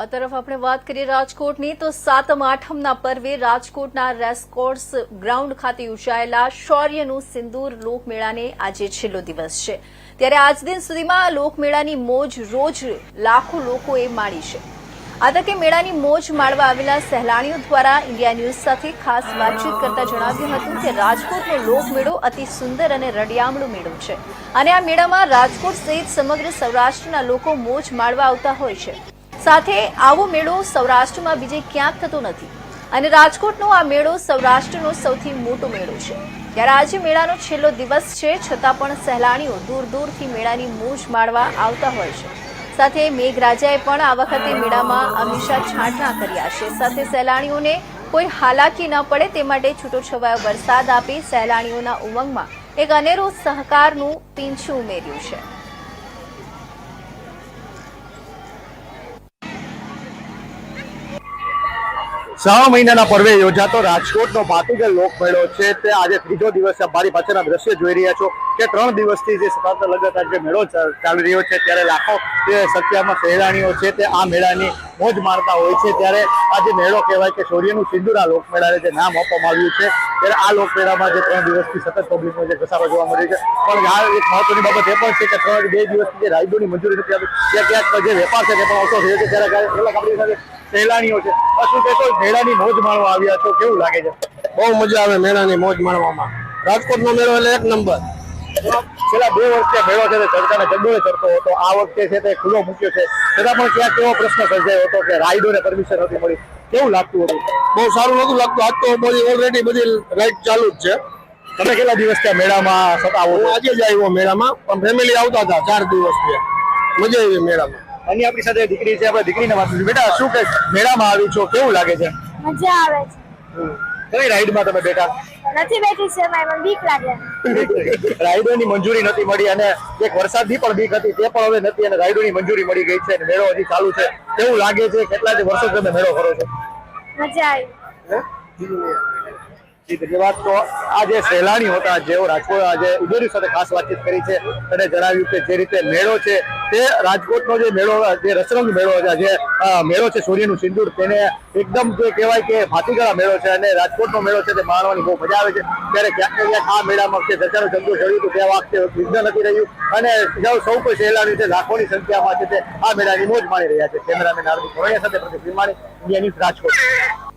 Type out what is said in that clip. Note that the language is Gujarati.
આ તરફ આપણે વાત કરીએ રાજકોટની, તો સાતમ આઠમના પર્વે રાજકોટના રેસકોર્સ ગ્રાઉન્ડ ખાતે યોજાયેલા શૌર્યનું સિંદૂર લોકમેળાને આજે છેલ્લો દિવસ છે. ત્યારે આજ દિન સુધીમાં લોકમેળાની મોજ રોજ લાખો લોકોએ માણી છે. આ તકે મેળાની મોજ માણવા આવેલા સહેલાણીઓ દ્વારા ઇન્ડિયા ન્યૂઝ સાથે ખાસ વાતચીત કરતા જણાવ્યું હતું કે રાજકોટનો લોકમેળો અતિ સુંદર અને રડિયામણો મેળો છે. અને આ મેળામાં રાજકોટ સહિત સમગ્ર સૌરાષ્ટ્રના લોકો મોજ માણવા આવતા હોય છે. સાથે આવો મેળો સૌરાષ્ટ્રમાં બીજે ક્યાંક થતો નથી. અને રાજકોટનો આ મેળો સૌરાષ્ટ્રનો સૌથી મોટો મેળો છે. ત્યારે આજે મેળાનો છેલ્લો દિવસ છે, છતાં પણ સહેલાણીઓ દૂર દૂરથી મેળાની મોજ માણવા આવતા હોય છે. સાથે મેઘરાજાએ પણ આ વખતે મેળામાં હંમેશા છાંટણા કર્યા છે. સાથે સહેલાણીઓને કોઈ હાલાકી ન પડે તે માટે છૂટોછવાયો વરસાદ આપી સહેલાણીઓના ઉમંગમાં એક અનેરો સહકારનું પીંછું ઉમેર્યું છે. સવા મહિનાના પર્વે યોજાતો રાજકોટનો ભાતીગળ લોકમેળો છે. તે આજે ત્રીજો દિવસ. મારી પાછળના દ્રશ્ય જોઈ રહ્યા છો કે ત્રણ દિવસથી જે સતત લગાતાર જે મેળો ચાલી રહ્યો છે, ત્યારે લાખો જે સંખ્યામાં સહેલાણીઓ છે તે આ મેળાની મોજ મારતા હોય છે. ત્યારે આ જે મેળો કહેવાય કે શૌર્યનું સિંદુર આ લોકમેળાને જે નામ આપવામાં આવ્યું છે, ત્યારે આ લોકમેળામાં જે ત્રણ દિવસથી સતત પબ્લિકનો જે ઘસારો જોવા મળ્યો છે. પણ આ એક મહત્વની બાબત એ પણ છે કે ત્રણ, બે દિવસથી જે રાયદોની મંજૂરી નથી આપી, ત્યાં ક્યાંક જે વેપાર છે તે પણ ઓછો થયો છે. ત્યારે આપણી સાથે સહેલાણીઓ છે. શું કહેશો મેળાની મોજ માણવા આવ્યા છો. કેવું લાગે છે? બહુ મજા આવે મેળાની મોજ માણવામાં. રાજકોટનો મેળો એટલે એક નંબર. છેલ્લા બે વર્ષે મેળો છે તે ચર્ચાને ચંદોળે ચડતો હતો. આ વખતે છે તે ખુલ્લો મૂક્યો છે. છતાં પણ ક્યાંક કેવો પ્રશ્ન સર્જાયો હતો કે રાઇડોને પરમિશન નથી મળી. કેવું લાગતું હતું? બહુ સારું નતું લાગતું. આજ તો બધી ઓલરેડી બધી રાઈડ ચાલુ જ છે. તમે કેટલા દિવસ ત્યાં મેળામાં સતાવો આજે જ આવ્યો મેળામાં. પણ ફેમિલી આવતા હતા ચાર દિવસ ત્યાં. મજા આવી મેળામાં. અને આપણી સાથે દીકરી છે આપણે દીકરીને વાત કરીશું. બેટા શું કે મેળામાં આવી છો કેવું લાગે છે? મજા આવે છે. કઈ રાઈડમાં તમે બેઠા? નથી બેઠી છે મને બીક લાગે. રાઈડોની મંજૂરી નથી મળી અને એક વરસાદની પણ બીક હતી તે પણ હવે નથી અને રાઈડોની મંજૂરી મળી ગઈ છે અને મેળો હજી ચાલુ છે. કેવું લાગે છે? કેટલા જે વર્ષો તમે મેળો કરો છો? મજા આવી. જી, ધન્યવાદ તો આ જે સહેલાણી હતા જેઓ રાજકોટ આજે ઉદ્યોગી સાથે ખાસ વાતચીત કરી છે અને જણાવ્યું કે જે રીતે મેળો છે તે રાજકોટનો જે મેળો, જે રસરંગ મેળો છે, જે મેળો છે સૂર્યનું સિંદૂર, તેને એકદમ જે કહેવાય કે ભાતીગળા મેળો છે અને રાજકોટનો મેળો છે તે માણવાની બહુ મજા આવે છે. ત્યારે ક્યાંક ને ક્યાંક આ મેળામાં જે ધજાનો જંતુ ચડ્યું હતું તે વખતે વિઘ્ન નથી રહ્યું. અને સૌ કોઈ સહેલાણી છે, લાખોની સંખ્યામાં છે તે આ મેળાની મોજ માણી રહ્યા છે. કેમેરામેન હાર્દિક ભોળિયા સાથે પ્રતિક વિમાણી ઇન્ડિયા ન્યૂઝ રાજકોટ.